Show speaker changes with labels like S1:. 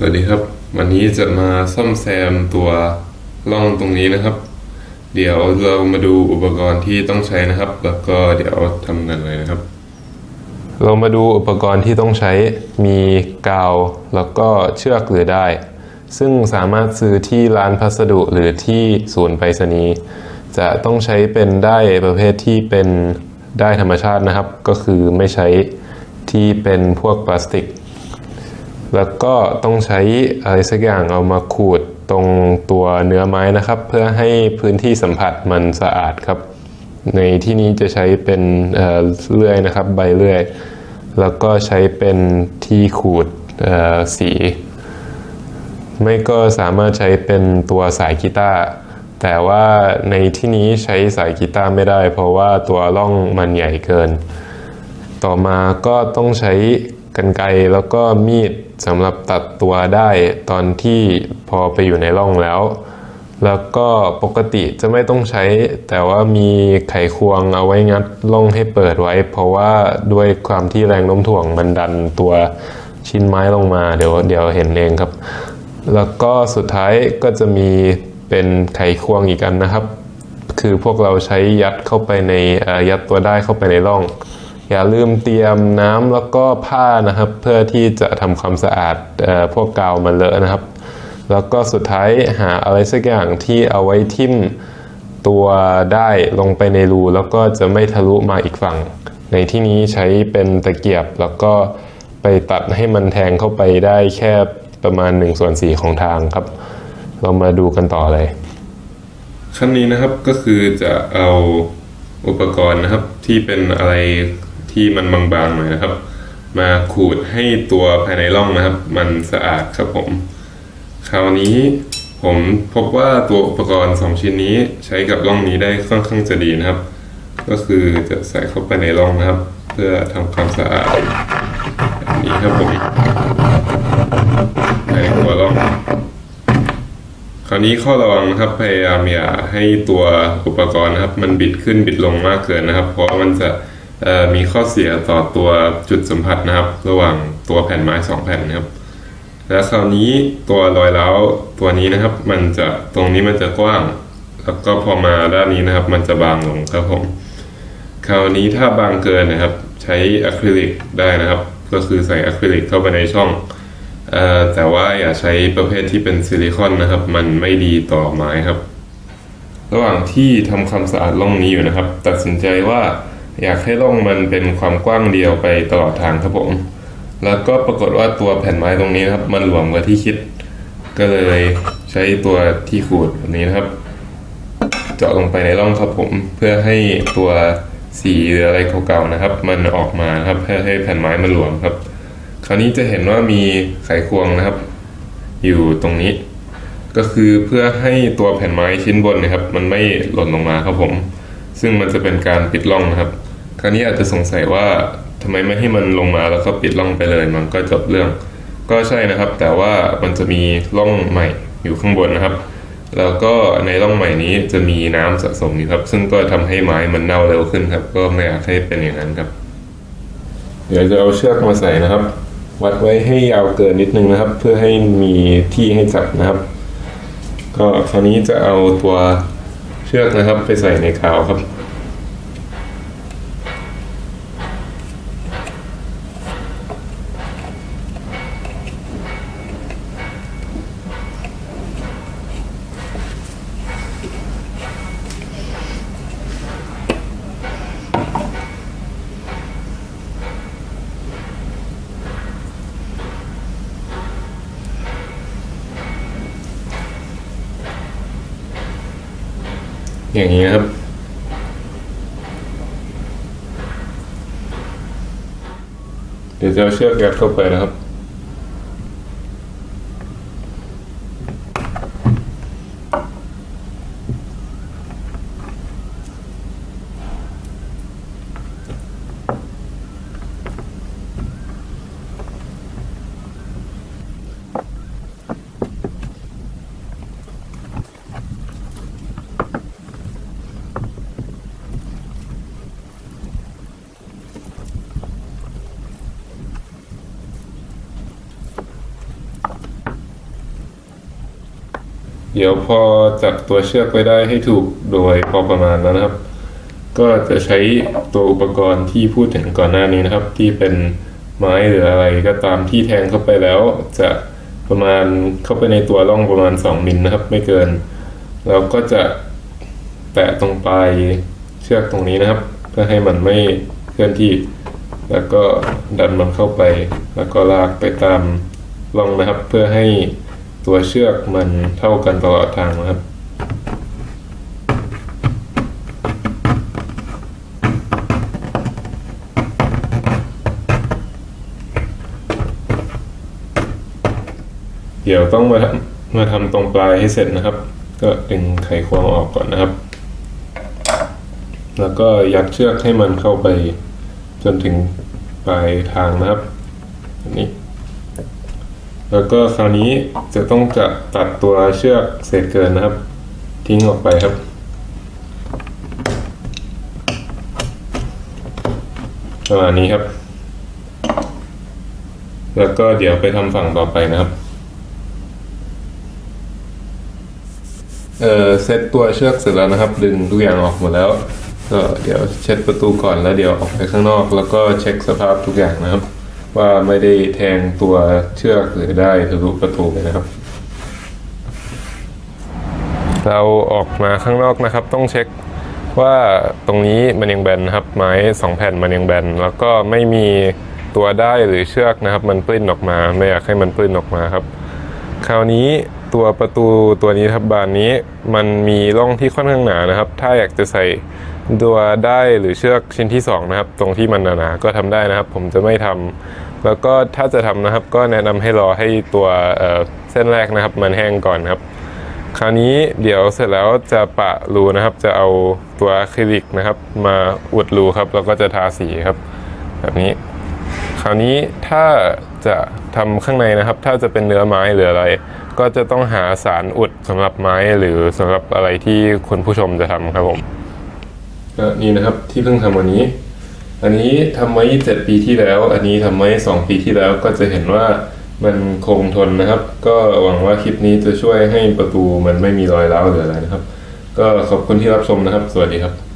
S1: สวัสดีครับ วันนี้จะมาซ่อมแซมตัวร่องตรงนี้นะครับ เดี๋ยวเรามาดูอุปกรณ์ที่ต้องใช้นะครับ แล้วก็เดี๋ยวทำกันเลยนะครับ เรามาดูอุปกรณ์ที่ต้องใช้มีกาวแล้วก็เชือกหรือได้ ซึ่งสามารถซื้อที่ร้านพัสดุหรือที่ศูนย์ไปรษณีย์จะต้องใช้เป็นได้ประเภทที่เป็นได้ธรรมชาตินะครับ ก็คือไม่ใช้ที่เป็นพวกพลาสติก แล้วก็ต้องใช้อะไรสักอย่างเอามาขูดตรงตัวเนื้อไม้นะครับ เพื่อให้พื้นที่สัมผัสมันสะอาดครับ ในที่นี้จะใช้เป็นเเลื่อยนะครับ ใบเลื่อย แล้วก็ใช้เป็นที่ขูดสี ไม่ก็สามารถใช้เป็นตัวสายกีตาร์แต่ว่าในที่นี้ใช้สายกีตาร์ไม่ได้ เพราะว่าตัวร่องมันใหญ่เกิน ต่อมาก็ต้องใช้ กรรไกรแล้วก็มีดสำหรับตัดตัวได้ตอนที่พอไปอยู่ในร่องแล้ว แล้วก็ปกติจะไม่ต้องใช้ แต่ว่ามีไขควงเอาไว้งัดร่องให้เปิดไว้ เพราะว่าด้วยความที่แรงโน้มถ่วงมันดันตัวชิ้นไม้ลงมาเดี๋ยวเดี๋ยวเห็นเองครับ แล้วก็สุดท้ายก็จะมีเป็นไขควงอีกอันนะครับ คือพวกเราใช้ยัดเข้าไปในเอ่อยัดตัวได้เข้าไปในร่อง อย่าลืมเตรียมน้ำแล้วก็ผ้านะครับ เพื่อที่จะทำความสะอาดอพวกกาวมันเลอะนะครับ แล้วก็สุดท้ายหาอะไรสักอย่างที่เอาไว้ทิ่มตัวได้ลงไปในรูแล้วก็จะไม่ทะลุมาอีกฝั่ง ในที่นี้ใช้เป็นตะเกียบแล้วก็ไปตัดให้มันแทงเข้าไปได้แค่ประมาณ1ส่วน4ของทางครับ เรามาดูกันต่อเลย ขั้นนี้นะครับก็คือจะเอาอุปกรณ์นะครับที่เป็นอะไร ที่มันบางๆหน่อยนะครับ มาขูดให้ตัวภายในร่องนะครับ มันสะอาดครับผม คราวนี้ผมพบว่าตัวอุปกรณ์ 2 ชิ้นนี้ใช้กับร่องนี้ได้ค่อนข้างจะดีนะครับ ก็คือจะใส่เข้าไปในร่องนะครับ เพื่อทำความสะอาดแบบนี้ครับผมในตัวร่องคราวนี้ข้อระวังนะครับพยายามอย่าให้ตัวอุปกรณ์นะครับ มันบิดขึ้นบิดลงมากเกินนะครับ เพราะว่ามันจะ มีข้อเสียต่อตัวจุดสัมผัสนะครับ ระหว่างตัวแผ่นไม้สองแผ่นนะครับ แล้วคราวนี้ตัวรอยร้าตัวนี้นะครับ มันจะตรงนี้มันจะกว้างแล้วก็พอมาด้านนี้นะครับ มันจะบางลงครับผมคราวนี้ถ้าบางเกินนะครับ ใช้อะคริลิกได้นะครับ ก็คือใส่อะคริลิกเข้าไปในช่องออแต่ว่าอย่าใช้ประเภทที่เป็นซิลิคอนนะครับ มันไม่ดีต่อไม้ครับ ระหว่างที่ทำความสะอาดร่องนี้อยู่นะครับ ตัดสินใจว่า อยากให้ร่องมันเป็นความกว้างเดียวไปตลอดทางครับผม แล้วก็ปรากฏว่าตัวแผ่นไม้ตรงนี้นะครับ มันหลวมกว่าที่คิด ก็เลยใช้ตัวที่ขูดแบบนี้นะครับ เจาะลงไปในร่องครับผม เพื่อให้ตัวสีหรืออะไรเก่าๆนะครับ มันออกมาครับเพื่อให้แผ่นไม้มันหลวมครับ คราวนี้จะเห็นว่ามีไขควงนะครับ อยู่ตรงนี้ ก็คือเพื่อให้ตัวแผ่นไม้ชิ้นบนนะครับ มันไม่หล่นลงมาครับผม ซึ่งมันจะเป็นการปิดร่องนะครับ คราวนี้อาจจะสงสัยว่าทำไมไม่ให้มันลงมาแล้วก็ปิดร่องไปเลย มันก็จบเรื่อง ก็ใช่นะครับ แต่ว่ามันจะมีร่องใหม่อยู่ข้างบนนะครับ แล้วก็ในร่องใหม่นี้จะมีน้ำสะสมอยู่ครับ ซึ่งก็ทำให้ไม้มันเน่าเร็วขึ้นครับ ก็ไม่อยากให้เป็นอย่างนั้นครับ เดี๋ยวจะเอาเชือกมาใส่นะครับ วัดไว้ให้ยาวเกินนิดนึงนะครับ เพื่อให้มีที่ให้จับนะครับ ก็คราวนี้จะเอาตัวเชือกนะครับ ไปใส่ในกาวครับ อย่างนี้นะครับ เดี๋ยวจะเอาเชือกยัดเข้าไปนะครับ เดี๋ยวพอจับตัวเชือกไว้ได้ให้ถูกโดยพอประมาณแล้วนะครับ ก็จะใช้ตัวอุปกรณ์ที่พูดถึงก่อนหน้านี้นะครับ ที่เป็นไม้หรืออะไรก็ตามที่แทงเข้าไปแล้ว จะประมาณเข้าไปในตัวร่องประมาณ 2มิลนะครับ ไม่เกิน เราก็จะแตะตรงปลายเชือกตรงนี้นะครับ เพื่อให้มันไม่เคลื่อนที่ แล้วก็ดันมันเข้าไป แล้วก็ลากไปตามร่องนะครับ เพื่อให้ ตัวเชือกมันเท่ากันตลอดทางนะครับ เดี๋ยวต้องมาทำมาทำตรงปลายให้เสร็จนะครับ ก็ดึงไขควงออกก่อนนะครับ แล้วก็ยัดเชือกให้มันเข้าไปจนถึงปลายทางนะครับ อันนี้ แล้วก็คราวนี้จะต้องจะตัดตัวเชือกเศษเกินนะครับ ทิ้งออกไปครับ ประมาณนี้ครับ แล้วก็เดี๋ยวไปทำฝั่งต่อไปนะครับเออเซตตัวเชือกเสร็จแล้วนะครับ ดึงทุกอย่างออกหมดแล้ว ก็เดี๋ยวเช็ดประตูก่อนแล้วเดี๋ยวออกไปข้างนอก แล้วก็เช็คสภาพทุกอย่างนะครับ ว่าไม่ได้แทงตัวเชือกหรือได้ทะลุประตูไปนะครับ เราออกมาข้างนอกนะครับ ต้องเช็คว่าตรงนี้มันยังแบนนะครับ ไม้สองแผ่นมันยังแบนแล้วก็ไม่มีตัวได้หรือเชือกนะครับ มันปลิ้นออกมา ไม่อยากให้มันปลิ้นออกมาครับ คราวนี้ตัวประตูตัวนี้ครับบานนี้ มันมีร่องที่ค่อนข้างหนานะครับ ถ้าอยากจะใส่ ตัวได้หรือเชือกชิ้นที่สองนะครับตรงที่มันหนาๆก็ทำได้นะครับ ผมจะไม่ทำแล้วก็ถ้าจะทำนะครับ ก็แนะนำให้รอให้ตัวเเส้นแรกนะครับ มันแห้งก่อนครับ คราวนี้เดี๋ยวเสร็จแล้วจะปะรูนะครับ จะเอาตัวอะคริลิกนะครับ มาอุดรูครับแล้วก็จะทาสีครับ แบบนี้ คราวนี้ถ้าจะทำข้างในนะครับ ถ้าจะเป็นเนื้อไม้หรืออะไร ก็จะต้องหาสารอุดสำหรับไม้หรือสำหรับอะไรที่คุณผู้ชมจะทำครับผม ก็นี่นะครับที่เพิ่งทำวันนี้ อันนี้ทำไว้7ปีที่แล้ว อันนี้ทำไว้2ปีที่แล้วก็จะเห็นว่ามันคงทนนะครับ ก็หวังว่าคลิปนี้จะช่วยให้ประตูมันไม่มีรอยร้าวหรืออะไรนะครับ ก็ขอบคุณที่รับชมนะครับ สวัสดีครับ